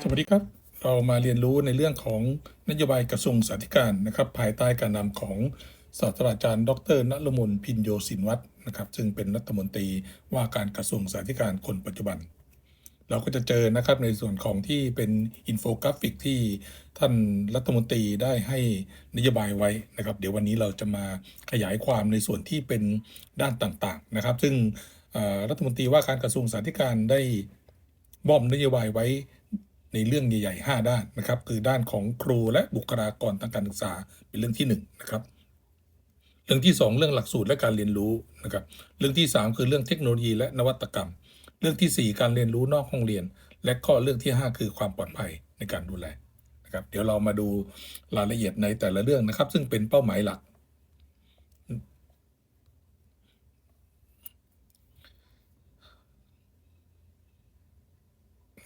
สวัสดีครับ เรามาเรียนรู้ในเรื่องของนโยบายกระทรวงสาธการนะครับ ภายใต้การนำของศาสตราจารย์ดรนรมนพินโยสินวัฒน์นะครับ ซึ่งเป็นรัฐมนตรีว่าการกระทรวงสาธการคนปัจจุบัน เราก็จะเจอนะครับในส่วนของที่เป็นอินโฟกราฟิกที่ท่านรัฐมนตรีได้ให้นโยบายไว้นะครับ เดี๋ยววันนี้เราจะมาขยายความในส่วนที่เป็นด้านต่างๆนะครับ ซึ่งรัฐมนตรีว่าการกระทรวงสาธการได้ มอบนโยบายไว้ในเรื่องใหญ่ๆ5ด้านนะครับ คือด้านของครูและบุคลากรทางการศึกษาเป็นเรื่องที่1นะครับ เรื่องที่ 2 เรื่องหลักสูตรและการเรียนรู้นะครับ เรื่องที่ 3 คือเรื่องเทคโนโลยีและนวัตกรรม เรื่องทีสี่ 4 การเรียนรู้นอกห้องเรียน และข้อเรื่องที่ 5 คือความปลอดภัยในการดูแลนะครับ เดี๋ยวเรามาดูรายละเอียดในแต่ละเรื่องนะครับ ซึ่งเป็นเป้าหมายหลัก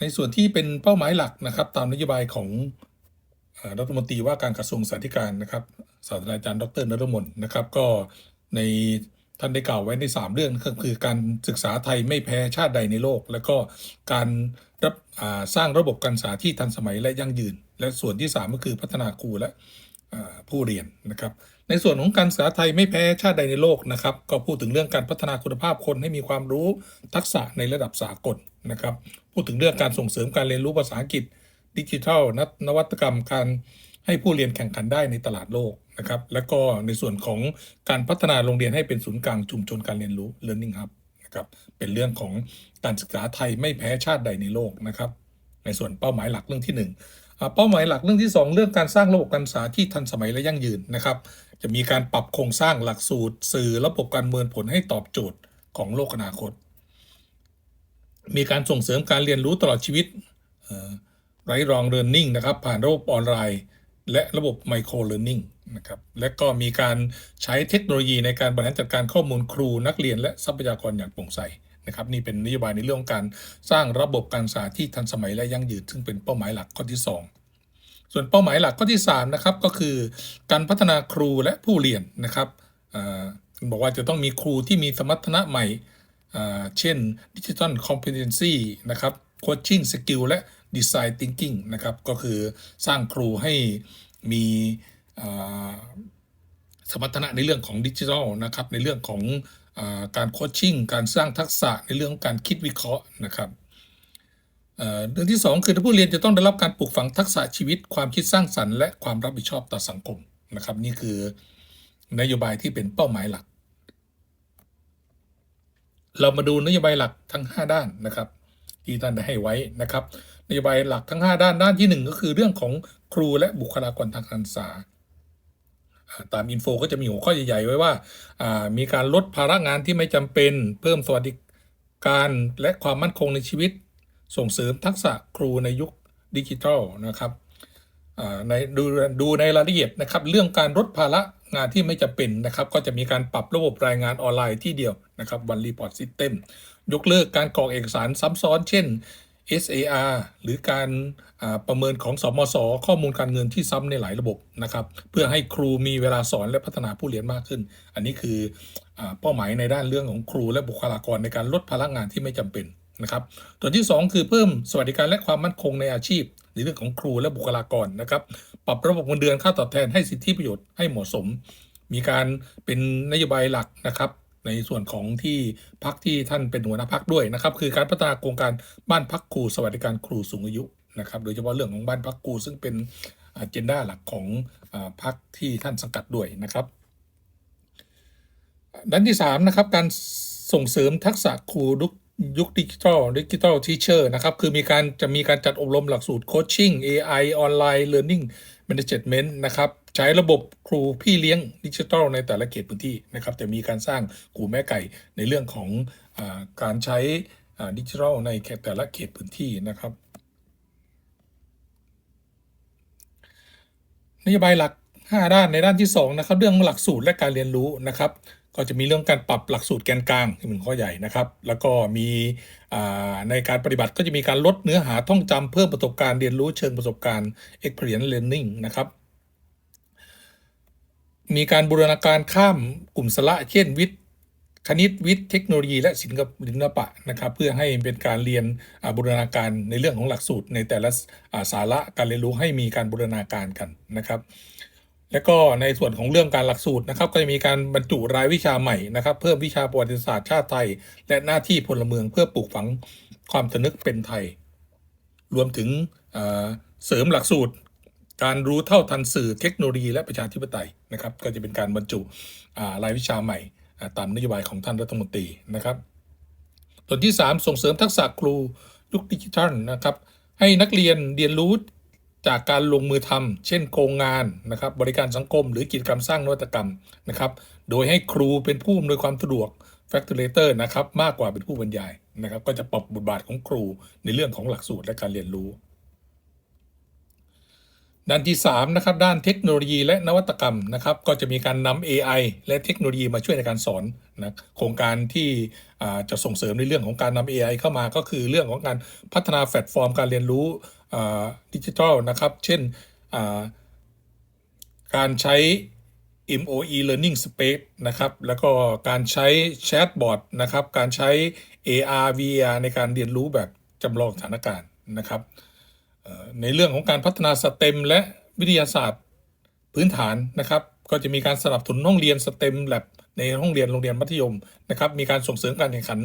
ในส่วนที่เป็นเป้าหมายหลักนะครับ ตามนโยบายของรัฐมนตรีว่าการกระทรวงสาธารณสุขนะครับศาสตราจารย์ดรนรมนนะครับ ก็ในท่านได้กล่าวไว้ใน 3 เรื่องก็คือการศึกษาไทยไม่แพ้ชาติใดในโลก แล้วก็การรับสร้างระบบการศึกษาที่ทันสมัยและยั่งยืน และส่วนที่ 3 ก็คือพัฒนาครูและผู้เรียนนะครับ ในส่วนของการศึกษาไทยไม่แพ้ชาติใดในโลกนะครับ ก็พูดถึงเรื่องการพัฒนาคุณภาพคนให้มีความรู้ทักษะในระดับสากลนะครับ พูดถึงเรื่องการส่งเสริมการเรียนรู้ภาษาอังกฤษ ดิจิทัลนนวัตกรรมการให้ผู้เรียนแข่งขันได้ในตลาดโลกนะครับ และก็ในส่วนของการพัฒนาโรงเรียนให้เป็นศูนย์กลางชุมชนการเรียนรู้ Learning Hub นะครับเป็นเรื่องของการศึกษาไทยไม่แพ้ชาติใดในโลกนะครับ ในส่วนเป้าหมายหลักเรื่องที่หนึ่งเป้าหมายหลักเรื่องที่สองเรื่องการสร้างระบบการศึกษาที่ทันสมัยและยั่งยืนนะครับ จะมีการปรับโครงสร้างหลักสูตร สื่อระบบการเมินผลให้ตอบโจทย์ของโลกอนาคต มีการส่งเสริมการเรียนรู้ตลอดชีวิตไร้รองเรียนนิ่งนะครับผ่านระบบออนไลน์ และระบบไมโครเรียนนิ่งนะครับและก็มีการใช้เทคโนโลยีในการบริหารจัดการข้อมูลครูนักเรียนและทรัพยากรอย่างโปร่งใสนะครับนี่เป็นนโยบายในเรื่องของการสร้างระบบการศึกษาที่ทันสมัยและยั่งยืนซึ่งเป็นเป้าหมายหลักข้อที่ 2 ส่วนเป้าหมายหลักข้อที่3นะครับก็คือการพัฒนาครูและผู้เรียนนะครับอ่าบอกว่าจะต้องมีครูที่มีสมรรถนะใหม่อ่าเช่น Digital Competency นะครับ Coaching Skill และ Design Thinking นะครับก็คือสร้างครูให้มีอ่าสมรรถนะในเรื่องของดิจิทัลนะครับในเรื่องของอาการโคชชิ่งการสร้างทักษะในเรื่องของการคิดวิเคราะห์นะครับ เรื่องที่ 2 คือผู้เรียนจะต้องได้รับการปลูกฝังทักษะชีวิต ความคิดสร้างสรรค์ และความรับผิดชอบต่อสังคมนะครับ นี่คือนโยบายที่เป็นเป้าหมายหลัก เรามาดูนโยบายหลักทั้ง 5 ด้านนะครับที่ท่านได้ให้ไว้นะครับนโยบายหลักทั้ง 5 ด้านด้านที่ 1 ก็คือเรื่องของครูและบุคลากรทางการศึกษาตามอินโฟก็จะมีหัวข้อใหญ่ๆไว้ว่าามีการลดภาระงานที่ไม่จำเป็น เพิ่มสวัสดิการและความมั่นคงในชีวิต ส่งเสริมทักษะครูในยุคดิจิทัลนะครับในดูดูในรายละเอียดนะครับ เรื่องการลดภาระงานที่ไม่จำเป็นนะครับ ก็จะมีการปรับระบบรายงานออนไลน์ที่เดียวนะครับ One Report System ยกเลิกการกรอกเอกสารซ้ำซ้อน เช่น SAR หรือการประเมินของสมสข้อมูลการเงินที่ซ้ำในหลายระบบนะครับ เพื่อให้ครูมีเวลาสอนและพัฒนาผู้เรียนมากขึ้น อันนี้คืออเป้าหมายในด้านเรื่องของครูและบุคลากรในการลดภาระงานที่ไม่จำเป็น นะครับตัวที่ 2 คือเพิ่มสวัสดิการและความมั่นคงในอาชีพในเรื่องของครูและบุคลากรนะครับ ปรับระบบเงินเดือนค่าตอบแทนให้สิทธิประโยชน์ให้เหมาะสม มีการเป็นนโยบายหลักนะครับ ในส่วนของที่พักที่ท่านเป็นหัวหน้าพักด้วยนะครับ คือการพัฒนาโครงการบ้านพักครู สวัสดิการครูสูงอายุนะครับ โดยเฉพาะเรื่องของบ้านพักครูซึ่งเป็นอ g e n d a หลักของอพักที่ท่านสังกัดด้วยนะครับด้านที่3นะครับการส่งเสริมทักษะครูยุค ยุคดิจิทัลดิจิทัลทีเชอร์นะครับ คือมีการจะมีการจัดอบรมหลักสูตรโคชชิ่ง AI ออนไลน์ Learning Management นะครับ ใช้ระบบครูพี่เลี้ยงดิจิทัลในแต่ละเขตพื้นที่นะครับจะมีการสร้างครูแม่ไก่ในเรื่องของอการใช้ดิจิทัลในแต่ละเขตพื้นที่นะครับนโยบายหลัก 5 ด้านในด้านที่2นะครับเรื่องหลักสูตรและการเรียนรู้นะครับ ก็จะมีเรื่องการปรับหลักสูตรแกนกลางที่เป็นข้อใหญ่นะครับ แล้วก็มีในการปฏิบัติก็จะมีการลดเนื้อหาท่องจำเพิ่มประสบการณ์เรียนรู้เชิงประสบการณ์ experience learning นะครับมีการบูรณาการข้ามกลุ่มสละเช่นวิทย์คณิตวิทย์เทคโนโลยี และศิลปะนะครับ เพื่อให้เป็นการเรียนบูรณาการในเรื่องของหลักสูตร ในแต่ละสาระการเรียนรู้ให้มีการบูรณาการกันนะครับ แล้วก็ในส่วนของเรื่องการหลักสูตรนะครับ ก็จะมีการบรรจุรายวิชาใหม่นะครับ เพิ่มวิชาประวัติศาสตร์ชาติไทย และหน้าที่พลเมืองเพื่อปลูกฝังความสนึกเป็นไทย รวมถึงเสริมหลักสูตร การรู้เท่าทันสื่อเทคโนโลยีและประชาธิปไตยนะครับ ก็จะเป็นการบรรจุรายวิชาใหม่ ตามนโยบายของท่านรัฐมนตรีนะครับส่วนที่ 3 ส่งเสริมทักษะครูยุคดิจิทัลนะครับให้นักเรียนเรียนรู้ จากการลงมือทำเช่นโครงงานนะครับบริการสังคม หรือกิจกรรมสร้างนวัตกรรมนะครับโดยให้ครูเป็นผู้อำนวยความสะดวก facilitator นะครับมากกว่าเป็นผู้บรรยายนะครับ ก็จะปรับบทบาทของครูในเรื่องของหลักสูตรและการเรียนรู้ ด้านที่3นะครับด้านเทคโนโลยีและนวัตกรรมนะครับก็จะมีการนำ AI และเทคโนโลยีมาช่วยในการสอนนะโครงการที่จะส่งเสริมในเรื่องของการนำ AI เข้ามาก็คือเรื่องของการพัฒนาแพลตฟอร์มการเรียนรู้ ดิจิทัลนะครับ เช่นการใช้ MOE Learning Space นะครับ แล้วก็การใช้แชทบอทนะครับ การใช้ AR VR ในการเรียนรู้แบบจำลองสถานการณ์นะครับ ในเรื่องของการพัฒนาสเต็มและวิทยาศาสตร์พื้นฐานนะครับ ก็จะมีการสนับสนุนห้องเรียนสเต็มแลบในห้องเรียนโรงเรียนมัธยมนะครับ มีการส่งเสริมการแข่งขัน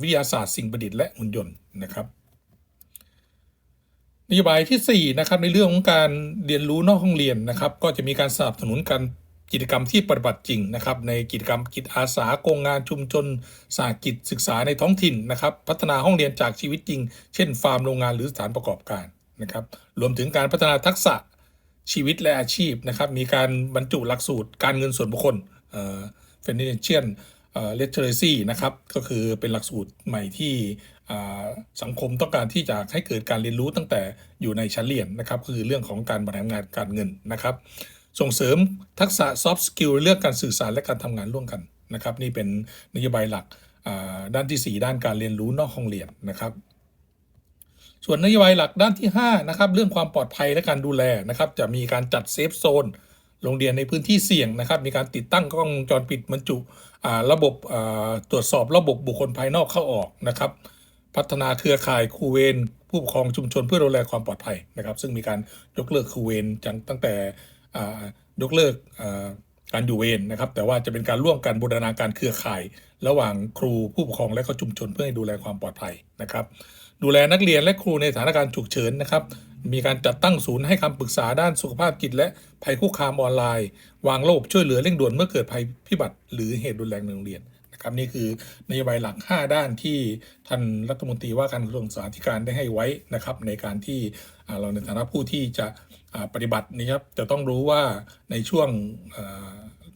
วิทยาศาสตร์สิ่งประดิษฐ์และหุ่นยนต์นะครับ นโยบายที่ 4 นะครับ ในเรื่องของการเรียนรู้นอกห้องเรียนนะครับ ก็จะมีการสนับสนุนการกิจกรรมที่ปฏิบัติจริงนะครับ ในกิจกรรมกิจอาสาโครงงานชุมชนสาหกิจศึกษาในท้องถิ่นนะครับ พัฒนาห้องเรียนจากชีวิตจริง เช่น ฟาร์มโรงงานหรือสถานประกอบการนะครับ รวมถึงการพัฒนาทักษะชีวิตและอาชีพนะครับ มีการบรรจุหลักสูตรการเงินส่วนบุคคลเอ่อ financial เอ่อ literacy นะครับก็คือเป็นหลักสูตรใหม่ที่ สังคมต้องการที่จะให้เกิดการเรียนรู้ตั้งแต่อยู่ในชั้นเรียนนะครับคือเรื่องของการบริหารงานการเงินนะครับ ส่งเสริมทักษะ soft skill เรื่องการสื่อสารและการทำงานร่วมกันนะครับ นี่เป็นนโยบายหลักด้านที่ 4 ด้านการเรียนรู้นอกห้องเรียนนะครับส่วนนโยบายหลักด้านที่5นะครับเรื่องความปลอดภัยและการดูแลนะครับ จะมีการจัดเซฟโซนโรงเรียนในพื้นที่เสี่ยงนะครับ มีการติดตั้งกล้องวงจรปิดบรรจุระบบอ่าตรวจสอบระบบบุคคลภายนอกเข้าออกนะครับ พัฒนาเครือข่ายครูเวรผู้ปกครองชุมชนเพื่อดูแลความปลอดภัยนะครับ ซึ่งมีการยกเลิกครูเวรจังตั้งแต่ยกเลิกการอยู่เวรนะครับ แต่ว่าจะเป็นการร่วมกันบูรณาการเครือข่าย ระหว่างครูผู้ปกครองและก็ชุมชนเพื่อให้ดูแลความปลอดภัยนะครับ ดูแลนักเรียนและครูในสถานการณ์ฉุกเฉินนะครับ มีการจัดตั้งศูนย์ให้คำปรึกษาด้านสุขภาพจิตและภัยคุกคามออนไลน์ วางระบบช่วยเหลือเร่งด่วนเมื่อเกิดภัยพิบัติ หรือเหตุรุนแรงในโรงเรียน ครับนี่คือนโยบายหลัก 5 ด้านที่ท่านรัฐมนตรีว่าการกระทรวงศึกษาธิการได้ให้ไว้นะครับ ในการที่เราในฐานะผู้ที่จะปฏิบัตินะครับจะต้องรู้ว่าในช่วง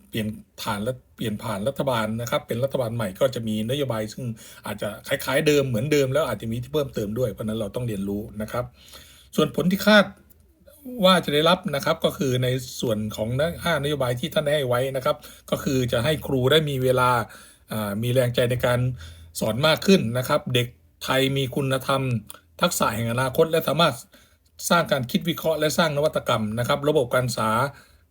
เปลี่ยนผ่านและเปลี่ยนผ่านรัฐบาลนะครับ เป็นรัฐบาลใหม่ก็จะมีนโยบายซึ่งอาจจะคล้าย ๆ เดิมเหมือนเดิมแล้วอาจจะมีที่เพิ่มเติมด้วยเพราะนั้นเราต้องเรียนรู้นะครับ ส่วนผลที่คาดว่าจะได้รับนะครับก็คือในส่วนของห้านโยบายที่ท่านได้ให้ไว้นะครับ ก็คือจะให้ครูได้มีเวลา มีแรงใจในการสอนมากขึ้นนะครับ เด็กไทยมีคุณธรรม ทักษะแห่งอนาคต และสามารถสร้างการคิดวิเคราะห์และสร้างนวัตกรรมนะครับ ระบบการศึกษา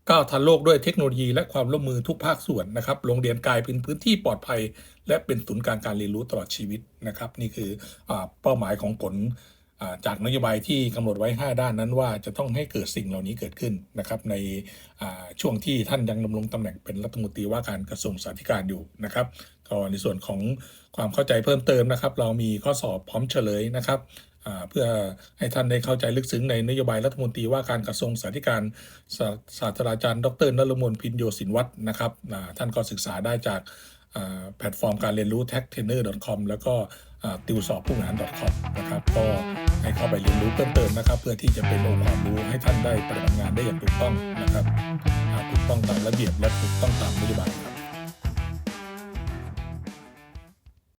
ก้าวทันโลกด้วยเทคโนโลยีและความร่วมมือทุกภาคส่วนนะครับ โรงเรียนกลายเป็นพื้นที่ปลอดภัย และเป็นศูนย์กลางการเรียนรู้ตลอดชีวิตนะครับ นี่คืออเป้าหมายของผล จากนโยบายที่กำหนดไว้ 5 ด้านนั้นว่าจะต้องให้เกิดสิ่งเหล่านี้เกิดขึ้นนะครับในช่วงที่ท่านยังดำรงตำแหน่งเป็นรัฐมนตรีว่าการกระทรวงสาธารณสุขอยู่นะครับก็ในส่วนของความเข้าใจเพิ่มเติมนะครับ เรามีข้อสอบพร้อมเฉลยนะครับเพื่อให้ท่านได้เข้าใจลึกซึ้งในนโยบายรัฐมนตรีว่าการกระทรวงสาธารณสุขศาสตราจารย์ ดรนรมนพินโยสินวัฒน์นะครับท่านก็ศึกษาได้จาก แพลตฟอร์มการเรียนรู้ techtrainer.com แล้วก็ติวสอบผู้งาน .com นะครับก็ให้เข้าไปเรียนรู้เพิ่มเติมนะครับ เพื่อที่จะเป็นองค์ความรู้ให้ท่านได้ปฏิบัติงานได้อย่างถูกต้องนะครับถูกต้องตามระเบียบและถูกต้องตามนโยบายครับ